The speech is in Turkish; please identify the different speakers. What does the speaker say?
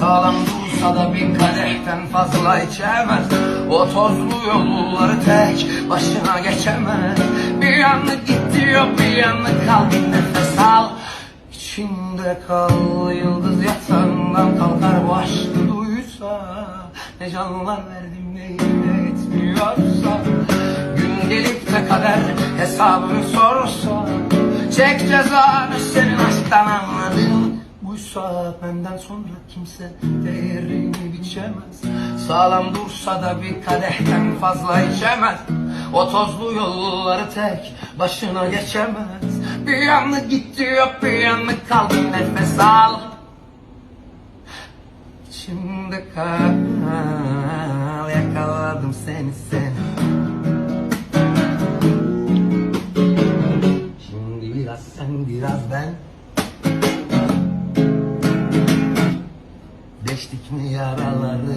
Speaker 1: Sağlam dursa da bir kadehten fazla içemez. O tozlu yolları tek başına geçemez. Bir yanı gitti yok bir yanı kal bir nefes al. İçinde kal yıldız yatağından kalkar. Bu aşkı duysa Ne canlar verdim ne yine etmiyorsa Gün gelip de kader hesabını sorsa Çek cezanı senin aşktan anladın Buysa benden sonra kimse değerini biçemez. Sağlam dursa da bir kadehten fazla içemez. O tozlu yolları tek başına geçemez. Bir yanı gitti yok bir yanı kaldı. Nefes al. İçimde kal yakaladım seni seni. Şimdi biraz sen biraz ben Deştik mi yaraları